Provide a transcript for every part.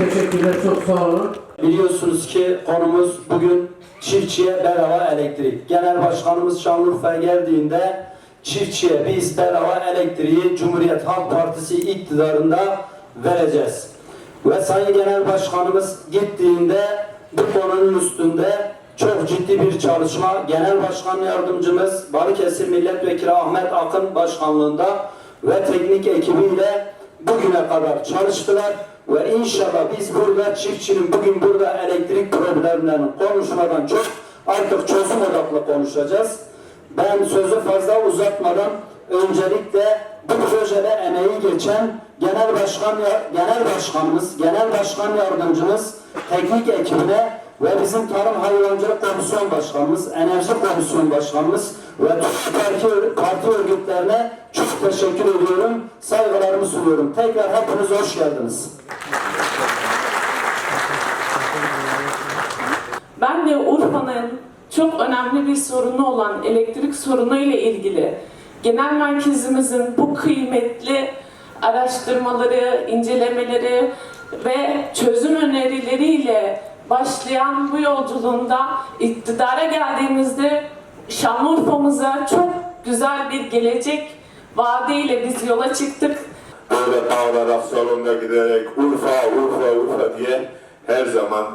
Teşekkürler, çok sağ olun. Biliyorsunuz ki konumuz bugün çiftçiye bedava elektrik. Genel Başkanımız Şanlıurfa'ya geldiğinde çiftçiye biz bedava elektriği Cumhuriyet Halk Partisi iktidarında vereceğiz. Ve Sayın Genel Başkanımız gittiğinde bu konunun üstünde çok ciddi bir çalışma Genel Başkan Yardımcımız Balıkesir Milletvekili Ahmet Akın başkanlığında ve teknik ekibiyle bugüne kadar çalıştılar ve inşallah biz burada çiftçinin bugün burada elektrik problemlerini konuşmadan çok artık çözüm odaklı konuşacağız. Ben sözü fazla uzatmadan öncelikle bu projede emeği geçen Genel Başkan Genel Başkanımız, Genel Başkan Yardımcımız, teknik ekibine ve bizim Tarım Hayvancılık Komisyon Başkanımız, Enerji Komisyon Başkanımız ve tüm parti, parti örgütlerine çok teşekkür ediyorum. Saygılarımı sunuyorum. Tekrar hepiniz hoş geldiniz. Ben de Urfa'nın çok önemli bir sorunu olan elektrik sorunu ile ilgili genel merkezimizin bu kıymetli araştırmaları, incelemeleri ve çözüm önerileriyle başlayan bu yolculuğunda iktidara geldiğimizde Şanlıurfa'mıza çok güzel bir gelecek vaadiyle biz yola çıktık. böyle bağırarak salonda giderek Urfa, Urfa, Urfa diye her zaman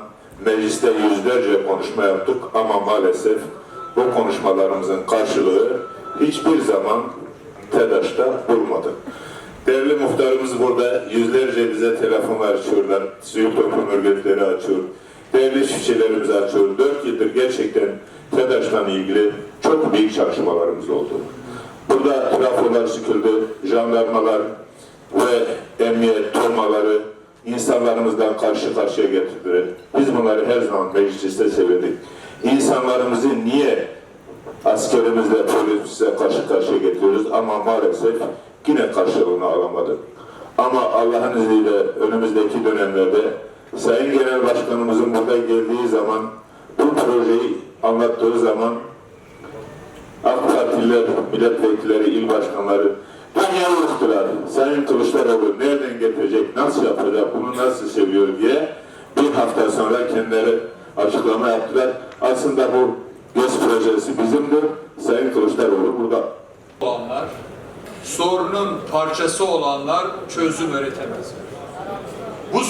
mecliste yüzlerce konuşma yaptık ama maalesef bu konuşmalarımızın karşılığı hiçbir zaman TEDAŞ'ta bulmadı. Değerli muhtarımız burada yüzlerce bize telefonlar açıyorlar, sivil toplum örgütleri açıyor, değerli çiftçilerimiz açıyor. Dört yıldır gerçekten TEDAŞ'la ilgili çok büyük çalışmalarımız oldu. Burada trafolar sıkıldı, jandarmalar ve emniyet tomaları insanlarımızdan karşı karşıya getirdiler. Biz bunları her zaman mecliste söyledik. İnsanlarımızı niye askerimizle, polisimizle karşı karşıya getiriyoruz ama maalesef yine karşılığını alamadık. Ama Allah'ın izniyle önümüzdeki dönemlerde Sayın Genel Başkanımızın burada geldiği zaman bu projeyi anlattığı zaman AK Partililer, milletvekilleri, il başkanları dünya unuttular. Sayın Kılıçdaroğlu nereden getirecek, nasıl yapacak, bunu nasıl seviyor diye bir hafta sonra kendileri açıklama yaptılar. Aslında bu GES projesi bizimdir. Sayın Kılıçdaroğlu burada. olanlar, sorunun parçası olanlar çözüm üretemez.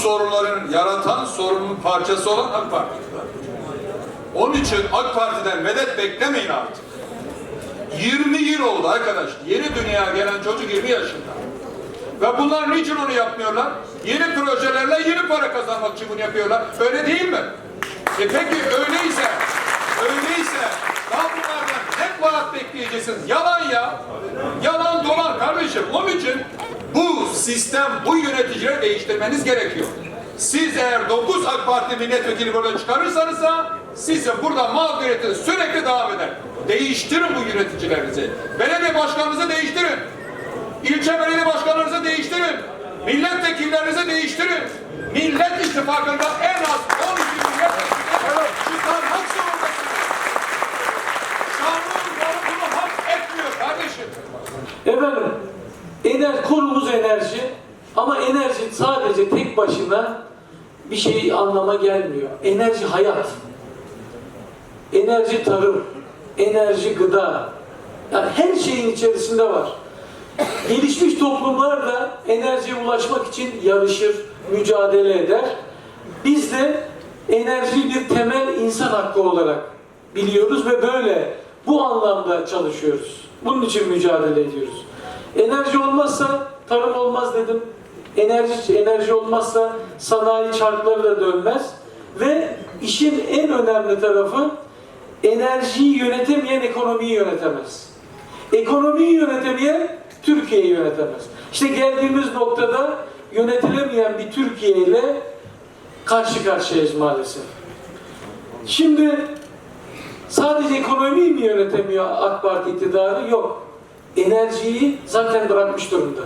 Sorunların yaratan sorunun parçası olan AK Parti'dir. Onun için AK Parti'den medet beklemeyin artık. 20 yıl oldu arkadaş. Yeni dünyaya gelen çocuk 20 yaşında. Ve bunlar niçin onu yapmıyorlar? Yeni projelerle yeni para kazanmak için bunu yapıyorlar. Öyle değil mi? E peki öyleyse, öyleyse daha bunlardan ne vaat bekleyeceksiniz? Yalan ya. Yalan dolan kardeşim. Onun için bu sistem, bu yöneticileri değiştirmeniz gerekiyor. Siz eğer 9 AK Parti milletvekili burada çıkarırsanız da sizin burada mağduriyetiniz sürekli devam eder. Değiştirin bu yöneticilerinizi. Belediye başkanınızı değiştirin. İlçe belediye başkanlarınızı değiştirin. Milletvekillerinizi değiştirin. Millet İttifakı'nda en az 12 milletvekili çıkarmak zorundasınız. Şanlıurfa bunu hak etmiyor kardeşim. Efendim, ener, konumuz enerji ama enerji sadece tek başına bir şey anlama gelmiyor. Enerji hayat. Enerji tarım, enerji gıda. Yani her şeyin içerisinde var. Gelişmiş toplumlar da enerjiye ulaşmak için yarışır, mücadele eder. Biz de enerjiyi bir temel insan hakkı olarak biliyoruz ve böyle bu anlamda çalışıyoruz. Bunun için mücadele ediyoruz. Enerji olmazsa tarım olmaz dedim. Enerji enerji olmazsa sanayi çarkları da dönmez ve işin en önemli tarafı enerjiyi yönetemeyen ekonomiyi yönetemez. Ekonomiyi yönetemeyen Türkiye'yi yönetemez. İşte geldiğimiz noktada yönetilemeyen bir Türkiye ile karşı karşıyayız maalesef. Şimdi sadece ekonomiyi mi yönetemiyor AK Parti iktidarı? Yok. Enerjiyi zaten bırakmış durumda.